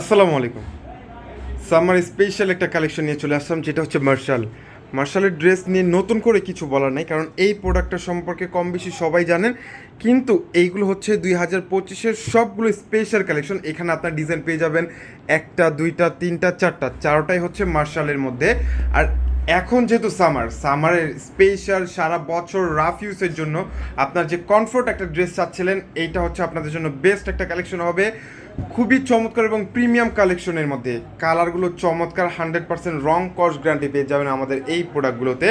আসসালামু আলাইকুম। Summer special একটা কালেকশন নিয়ে চলে আসলাম, যেটা হচ্ছে মার্শাল মার্শালের ড্রেস নিয়ে নতুন করে কিছু বলার নাই, কারণ এই প্রোডাক্টটা সম্পর্কে কম বেশি সবাই জানেন। কিন্তু এইগুলো হচ্ছে দুই হাজার পঁচিশের সবগুলো স্পেশাল কালেকশন এখানে আপনার ডিজাইন পেয়ে যাবেন একটা, দুইটা, তিনটা, চারটা, চারটাই হচ্ছে মার্শালের মধ্যে। আর এখন যেহেতু সামার সামারের স্পেশাল সারা বছর রাফ ইউজের জন্য আপনার যে কমফোর্ট একটা ড্রেস চাচ্ছিলেন, এইটা হচ্ছে আপনাদের জন্য বেস্ট একটা কালেকশন হবে। খুবই চমৎকার এবং প্রিমিয়াম কালেকশনের মধ্যে কালারগুলো চমৎকার, হান্ড্রেড পার্সেন্ট রং কস্ট গ্যারান্টি পেয়ে যাবেন আমাদের এই প্রোডাক্টগুলোতে।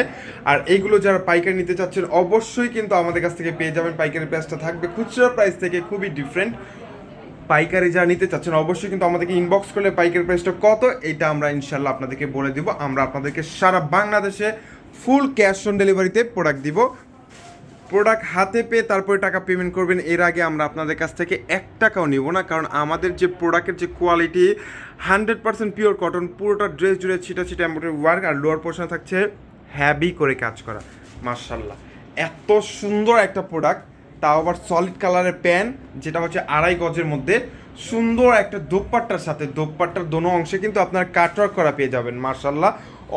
আর এইগুলো যারা পাইকারি নিতে চাচ্ছেন, অবশ্যই কিন্তু আমাদের কাছ থেকে পেয়ে যাবেন। পাইকারি প্রাইসটা থাকবে খুচরা প্রাইস থেকে খুবই ডিফারেন্ট পাইকারি যা নিতে চাচ্ছেন, অবশ্যই কিন্তু আমাদেরকে ইনবক্স করলে পাইকারি প্রাইসটা কত, এটা আমরা ইনশাল্লাহ আপনাদেরকে বলে দিব। আমরা আপনাদেরকে সারা বাংলাদেশে ফুল ক্যাশ অন ডেলিভারিতে প্রোডাক্ট দিব। প্রোডাক্ট হাতে পেয়ে তারপরে টাকা পেমেন্ট করবেন, এর আগে আমরা আপনাদের কাছ থেকে এক টাকাও নিব না, কারণ আমাদের যে প্রোডাক্টের যে quality hundred percent pure cotton পুরোটা ড্রেস জুড়ে ছিটা ছিটা এমব্রয়ডারি ওয়ার্ক আর লোয়ার পোর্শনে থাকছে হ্যাভি করে কাজ করা মার্শাল্লাহ এত সুন্দর একটা প্রোডাক্ট তাও আবার সলিড কালারের প্যান যেটা হচ্ছে আড়াই গজের মধ্যে। সুন্দর একটা দোপাট্টার সাথে, দোপাট্টার দোনো অংশে কিন্তু আপনার কাটওয়ার্ক করা পেয়ে যাবেন মার্শাল্লাহ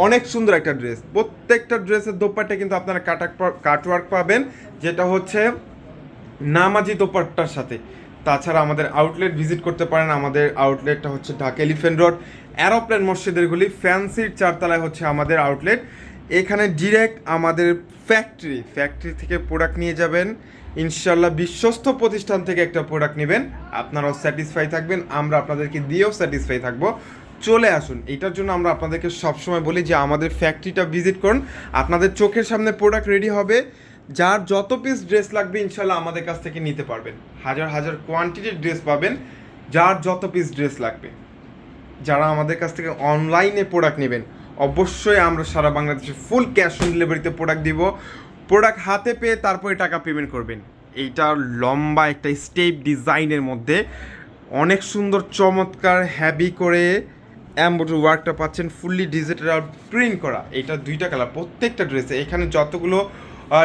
অনেক সুন্দর একটা ড্রেস প্রত্যেকটা ড্রেসের দোপাট্টা কিন্তু আপনারা কাটা কাটওয়ার্ক পাবেন, যেটা হচ্ছে নামাজি দোপাট্টার সাথে। তাছাড়া আমাদের আউটলেট ভিজিট করতে পারেন, আমাদের আউটলেটটা হচ্ছে ঢাকা এলিফেন্ট রোড অ্যারোপ্লেন মসজিদের গুলি ফ্যান্সির চারতলায় হচ্ছে আমাদের আউটলেট এখানে ডিরেক্ট আমাদের ফ্যাক্টরি ফ্যাক্টরি থেকে প্রোডাক্ট নিয়ে যাবেন। ইনশাল্লাহ বিশ্বস্ত প্রতিষ্ঠান থেকে একটা প্রোডাক্ট নেবেন। আপনারাও স্যাটিসফাই থাকবেন, আমরা আপনাদেরকে দিয়েও স্যাটিসফাই থাকব। চলে আসুন। এটার জন্য আমরা আপনাদেরকে সবসময় বলি যে আমাদের ফ্যাক্টরিটা ভিজিট করুন। আপনাদের চোখের সামনে প্রোডাক্ট রেডি হবে। যার যত পিস ড্রেস লাগবে ইনশাল্লাহ আমাদের কাছ থেকে নিতে পারবেন। হাজার হাজার কোয়ান্টিটির ড্রেস পাবেন, যার যত পিস ড্রেস লাগবে। যারা আমাদের কাছ থেকে অনলাইনে প্রোডাক্ট নেবেন, অবশ্যই আমরা সারা বাংলাদেশে ফুল ক্যাশ অন ডেলিভারিতে প্রোডাক্ট দিব। প্রোডাক্ট হাতে পেয়ে তারপরে টাকা পেমেন্ট করবেন। এইটা লম্বা একটা স্টেপ ডিজাইনের মধ্যে। অনেক সুন্দর, চমৎকার হ্যাবি করে অ্যাম্বোডারি ওয়ার্কটা পাচ্ছেন ফুললি ডিজিটাল প্রিন্ট করা। এটা দুইটা কালার প্রত্যেকটা ড্রেসে এখানে যতগুলো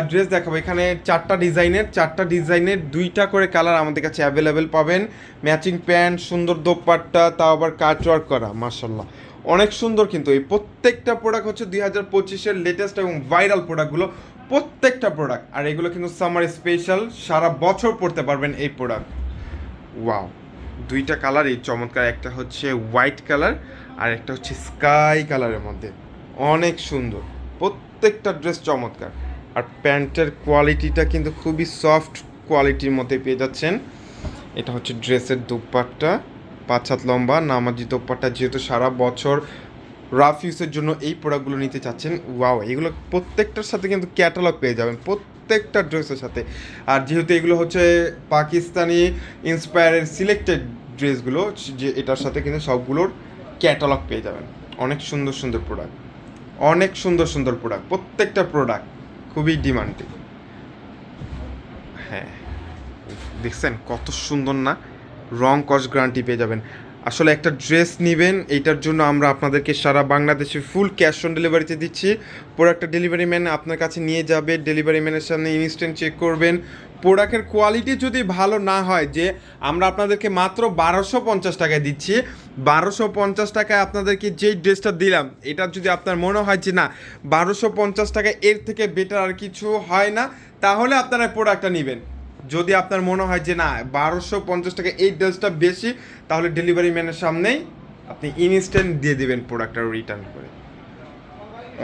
ড্রেস দেখাবো। এখানে চারটা ডিজাইনের চারটা ডিজাইনের দুইটা করে কালার আমাদের কাছে অ্যাভেলেবেল পাবেন। ম্যাচিং প্যান্ট সুন্দর দোপাট্টা, তাও আবার কাট ওয়ার্ক করা মার্শাল্লাহ অনেক সুন্দর কিন্তু এই প্রত্যেকটা প্রোডাক্ট হচ্ছে দুই হাজার পঁচিশের লেটেস্ট এবং ভাইরাল প্রোডাক্টগুলো প্রত্যেকটা প্রোডাক্ট আর এগুলো কিন্তু সামার স্পেশাল সারা বছর পড়তে পারবেন এই প্রোডাক্ট ওয়াও দুইটা কালারই চমৎকার। একটা হচ্ছে হোয়াইট কালার আর একটা হচ্ছে স্কাই কালারের মধ্যে। অনেক সুন্দর। প্রত্যেকটা ড্রেস চমৎকার। আর প্যান্টের কোয়ালিটিটা কিন্তু খুবই সফট কোয়ালিটির মধ্যে পেয়ে যাচ্ছেন। এটা হচ্ছে ড্রেসের দুপাট্টা। পাঁচ হাত লম্বা, নামাজি দোপাট্টা। যেহেতু সারা বছর রাফ ইউজের জন্য এই প্রোডাক্টগুলো নিতে চাচ্ছেন ওয়াও এগুলো প্রত্যেকটার সাথে কিন্তু ক্যাটালগ পেয়ে যাবেন, প্রত্যেকটা ড্রেসের সাথে। আর যেহেতু এগুলো হচ্ছে পাকিস্তানি ইন্সপায়ারের সিলেক্টেড ড্রেসগুলো যে এটার সাথে কিন্তু সবগুলোর ক্যাটালগ পেয়ে যাবেন। অনেক সুন্দর সুন্দর প্রোডাক্ট অনেক সুন্দর সুন্দর প্রোডাক্ট প্রত্যেকটা প্রোডাক্ট খুবই ডিমান্ডিং হ্যাঁ। দেখছেন কত সুন্দর না? রং কস গ্যারান্টি পেয়ে যাবেন। আসলে একটা ড্রেস নেবেন, এইটার জন্য আমরা আপনাদেরকে সারা বাংলাদেশে ফুল ক্যাশ অন ডেলিভারিতে দিচ্ছি। প্রোডাক্টটা ডেলিভারি ম্যান আপনার কাছে নিয়ে যাবে ডেলিভারি ম্যানের সামনে ইনস্ট্যান্ট চেক করবেন। প্রোডাক্টের কোয়ালিটি যদি ভালো না হয়, যে আমরা আপনাদেরকে মাত্র বারোশো পঞ্চাশ টাকায় দিচ্ছি, বারোশো পঞ্চাশ টাকায় আপনাদেরকে যেই ড্রেসটা দিলাম, এটা যদি আপনার মনে হয় যে না, বারোশো পঞ্চাশ টাকায় এর থেকে বেটার আর কিছু হয় না, তাহলে আপনারা প্রোডাক্টটা নেবেন। যদি আপনার মনে হয় যে না, বারোশো পঞ্চাশ টাকা এই ড্রেসটা বেশি, তাহলে ডেলিভারি ম্যানের সামনেই আপনি ইনস্ট্যান্ট দিয়ে দেবেন প্রোডাক্টটা রিটার্ন করে।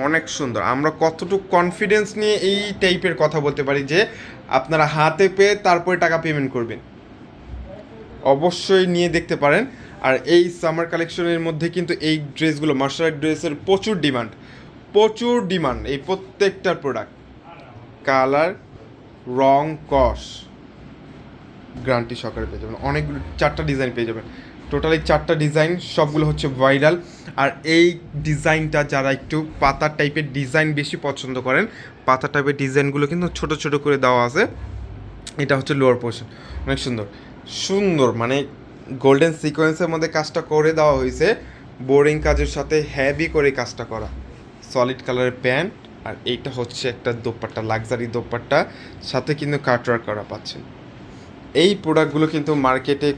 অনেক সুন্দর। আমরা কতটুকু কনফিডেন্স নিয়ে এই টাইপের কথা বলতে পারি যে, আপনারা হাতে পেয়ে তারপরে টাকা পেমেন্ট করবেন। অবশ্যই নিয়ে দেখতে পারেন। আর এই সামার কালেকশনের মধ্যে কিন্তু এই ড্রেসগুলো মার্শাল ড্রেসের প্রচুর ডিমান্ড প্রচুর ডিমান্ড এই প্রত্যেকটার প্রোডাক্ট কালার রং, কস। গ্যারান্টি সহকারে পেয়ে যাবেন। অনেকগুলো চারটা ডিজাইন পেয়ে যাবেন। টোটালি চারটা ডিজাইন, সবগুলো হচ্ছে ভাইরাল আর এই ডিজাইনটা যারা একটু পাতা টাইপের ডিজাইন বেশি পছন্দ করেন পাতা টাইপের ডিজাইনগুলো কিন্তু ছোট ছোট করে দেওয়া আছে। এটা হচ্ছে লোয়ার পোর্শন অনেক সুন্দর। সুন্দর মানে গোল্ডেন সিকোয়েন্সের মধ্যে কাজটা করে দেওয়া হয়েছে। বোরিং কাজের সাথে হ্যাভি করে কাজটা করা। সলিড কালারের প্যান্ট আর এইটা হচ্ছে একটা দোপাট্টা লাক্সারি দোপাট্টা। সাথে কিন্তু কাটওয়ার্ক করা পাচ্ছেন। এই প্রোডাক্টগুলো কিন্তু মার্কেটে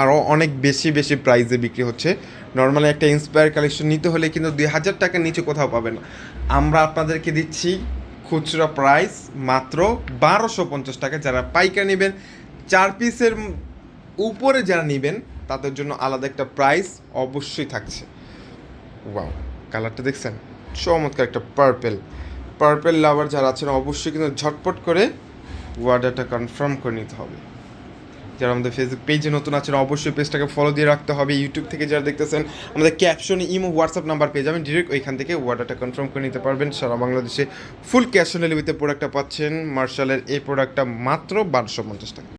আরও অনেক বেশি বেশি প্রাইসে বিক্রি হচ্ছে। নর্মালি একটা ইন্সপায়ার কালেকশন নিতে হলে কিন্তু দুই হাজার টাকার নিচে কোথাও পাবে না। আমরা আপনাদেরকে দিচ্ছি খুচরা প্রাইস মাত্র বারোশো পঞ্চাশ টাকা। যারা পাইকারি নেবেন, চার পিসের উপরে যারা নেবেন, তাদের জন্য আলাদা একটা প্রাইস অবশ্যই থাকছে। ওয়াও কালারটা দেখছেন? চমৎকার একটা পার্পেল পার্পেল লাভার যারা আছেন, অবশ্যই কিন্তু ঝটপট করে ওয়ার্ডারটা কনফার্ম করে নিতে হবে। যারা আমাদের ফেসবুক পেজে নতুন আছেন, অবশ্যই পেজটাকে ফলো দিয়ে রাখতে হবে। ইউটিউব থেকে যারা দেখতেছেন, আমাদের ক্যাপশনে ইমো হোয়াটসঅ্যাপ নাম্বার পেয়ে যাবেন ডিরেক্ট ওইখান থেকে ওয়ার্ডারটা কনফার্ম করে নিতে পারবেন। সারা বাংলাদেশে ফুল ক্যাশ অন ডেলিভারিতে প্রোডাক্টটা পাচ্ছেন। মার্শালের এই প্রোডাক্টটা মাত্র বারোশো পঞ্চাশ টাকা।